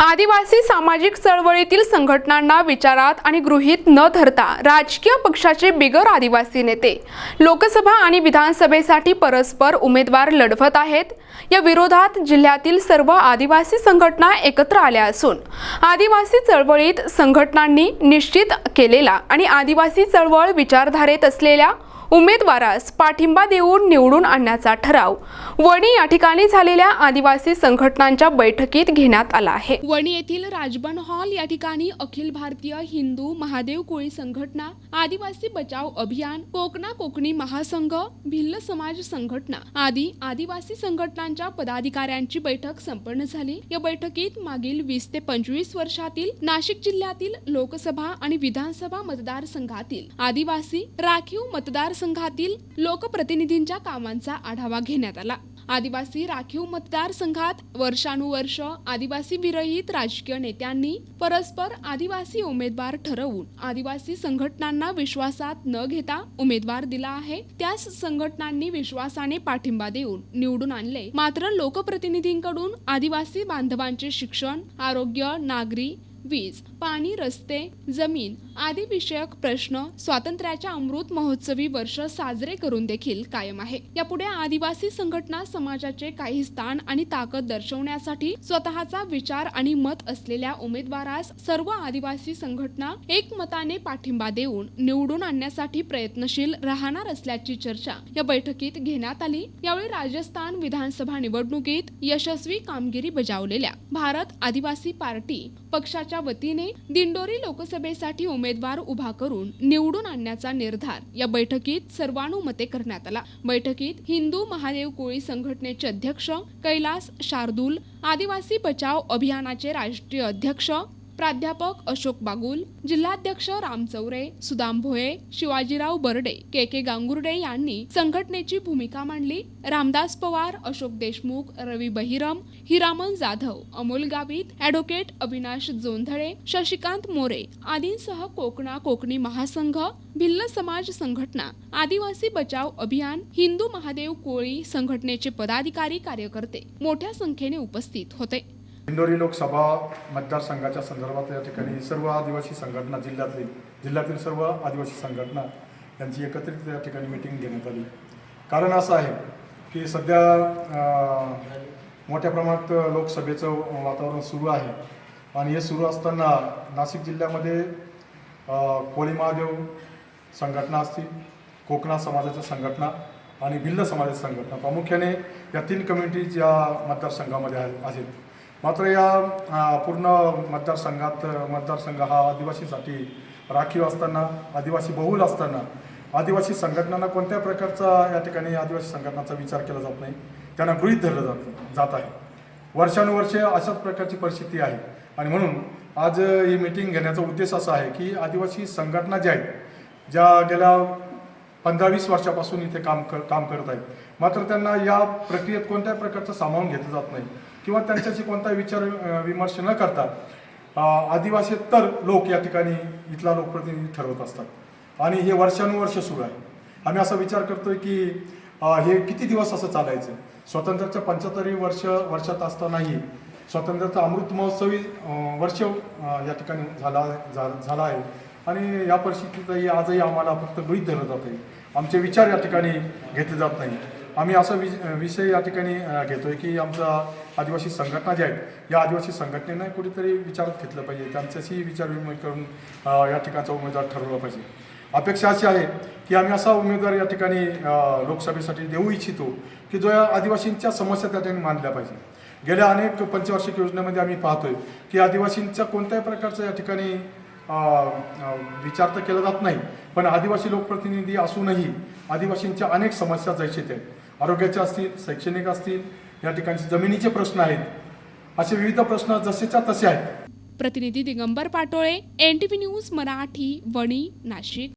आदिवासी सामाजिक चळवळीतील संघटनांना विचारात आणि गृहीत न धरता राजकीय पक्षाचे बिगर आदिवासी नेते लोकसभा आणि विधानसभेसाठी परस्पर उमेदवार लढवत आहेत. या विरोधात जिल्ह्यातील सर्व आदिवासी संघटना एकत्र आल्या असून आदिवासी चळवळीत संघटनांनी निश्चित केलेला आणि आदिवासी चळवळ विचारधारेत असलेल्या उमेदवारास पाठिंबा देऊन निवडून आणण्याचा ठराव. वणी या ठिकाणी झालेल्या आदिवासी संघटनांच्या बैठकीत घेण्यात आला आहे. वणी येथील राजबन हॉल या ठिकाणी अखिल भारतीय हिंदू महादेव कोळी संघटना आदिवासी बचाव अभियान कोकणा कोकणी महासंघ भिल्ल समाज संघटना आदी आदिवासी संघटनांच्या पदाधिकाऱ्यांची बैठक संपन्न झाली. या बैठकीत मागील वीस ते पंचवीस वर्षातील नाशिक जिल्ह्यातील लोकसभा आणि विधानसभा मतदारसंघातील आदिवासी राखीव मतदार मतदारसंघातील लोकप्रतिनिधींच्या कामांचा आढावा घेण्यात आला. आदिवासी राखीव मतदारसंघात वर्षानुवर्ष आदिवासी विरहित राजकीय नेत्यांनी परस्पर आदिवासी उमेदवार ठरवून आदिवासी संघटनांना विश्वासात न घेता उमेदवार दिला आहे. त्याच संघटनांनी विश्वासाने पाठिंबा देऊन निवडून आणले. मात्र लोकप्रतिनिधींकडून आदिवासी बांधवांचे शिक्षण आरोग्य नागरी वीज पाणी रस्ते जमीन आदी विषयक प्रश्न स्वातंत्र्याच्या अमृत महोत्सवी वर्ष साजरे करून देखील कायम आहे. यापुढे आदिवासी संघटना समाजाचे काही स्थान आणि ताकद दर्शवण्यासाठी स्वतःचा विचार आणि मत असलेल्या उमेदवारास सर्व आदिवासी संघटना एकमताने पाठिंबा देऊन निवडून आणण्यासाठी प्रयत्नशील राहणार असल्याची चर्चा या बैठकीत घेण्यात आली. यावेळी राजस्थान विधानसभा निवडणुकीत यशस्वी कामगिरी बजावलेल्या भारत आदिवासी पार्टी पक्षाच्या वतीने दिंडोरी लोकसभेसाठी उमेदवार उभा करून निवडून आणण्याचा निर्धार या बैठकीत सर्वानुमते करण्यात आला. बैठकीत हिंदू महादेव कोळी संघटनेचे अध्यक्ष कैलास शार्दूल आदिवासी बचाव अभियानाचे राष्ट्रीय अध्यक्ष प्राध्यापक अशोक बागुल जिल्हाध्यक्ष राम चौरे सुदाम भोये शिवाजीराव बर्डे के के गांगुर्डे यांनी संघटनेची भूमिका मांडली. रामदास पवार अशोक देशमुख रवी बहिरम हिरामन जाधव अमोल गावित ॲडव्होकेट अविनाश जोंधळे शशिकांत मोरे आदींसह कोकणा कोकणी महासंघ भिल्ल समाज संघटना आदिवासी बचाव अभियान हिंदू महादेव कोळी संघटनेचे पदाधिकारी कार्यकर्ते मोठ्या संख्येने उपस्थित होते. इंदोरी लोकसभा मतदारसंघाच्या संदर्भात या ठिकाणी सर्व आदिवासी संघटना जिल्ह्यातली जिल्ह्यातील सर्व आदिवासी संघटना यांची एकत्रित या ठिकाणी मिटिंग घेण्यात आली. कारण असं आहे की सध्या मोठ्या प्रमाणात लोकसभेचं वातावरण सुरू आहे. आणि हे सुरू असताना नाशिक जिल्ह्यामध्ये कोळी महादेव संघटना असतील कोकणा समाजाच्या संघटना आणि भिल्ल समाजाच्या संघटना प्रामुख्याने या तीन कम्युनिटीज या मतदारसंघामध्ये आहेत आहेत. मात्र या पूर्ण मतदारसंघात मतदारसंघ हा आदिवासीसाठी राखीव असताना आदिवासी बहुल असताना आदिवासी संघटनांना कोणत्या प्रकारचा या ठिकाणी आदिवासी संघटनाचा विचार केला जात नाही त्यांना गृहीत धरलं जात जात आहे. वर्षानुवर्षे अशाच प्रकारची परिस्थिती आहे. आणि म्हणून आज ही मीटिंग घेण्याचा उद्देश असा आहे की आदिवासी संघटना ज्या आहेत ज्या गेल्या पंधरा वीस वर्षापासून इथे काम कर काम करत आहेत मात्र त्यांना या प्रक्रियेत कोणत्या प्रकारचं सामावून घेतलं जात नाही. किंवा त्यांच्याशी कोणता विचार विमर्श न करता अ, आदिवासी तर लोक या ठिकाणी इथला लोकप्रतिनिधी ठरवत असतात. आणि हे वर्षानुवर्ष सुरू आहे. आम्ही असा विचार करतोय की हे किती दिवस असं चालायचं? स्वातंत्र्याच्या पंच्याहत्तरी वर्ष वर्षात असतानाही स्वातंत्र्याचा अमृत महोत्सवी वर्ष या ठिकाणी झाला झा- झाला आहे. आणि या परिस्थितीतही आजही आम्हाला फक्त गृहित धरलं जात आहे आमचे विचार या ठिकाणी घेतले जात नाही आम्ही असा वि विषय या ठिकाणी घेतो आहे की आमचा आदिवासी संघटना ज्या आहेत या आदिवासी संघटनेनं कुठेतरी विचारात घेतलं पाहिजे. त्यांच्याशी विचारविनिमय करून या ठिकाणचा उमेदवार ठरवला पाहिजे. अपेक्षा अशी आहे की आम्ही असा उमेदवार या ठिकाणी लोकसभेसाठी देऊ इच्छितो की जो या आदिवासींच्या समस्या त्या ठिकाणी मांडल्या पाहिजे. गेल्या अनेक पंचवार्षिक योजनेमध्ये आम्ही पाहतोय की आदिवासींच्या कोणत्याही प्रकारचं या ठिकाणी विचार तर केला जात नाही पण आदिवासी लोकप्रतिनिधी असूनही आदिवासींच्या अनेक समस्या जैसे आहेत. आरोग्याच्या असतील शैक्षणिक असतील या ठिकाणचे जमिनीचे प्रश्न आहेत. असे विविध प्रश्न जसेच्या तसे आहेत. प्रतिनिधी दिगंबर पाटोळे एनटीपी न्यूज मराठी वणी नाशिक.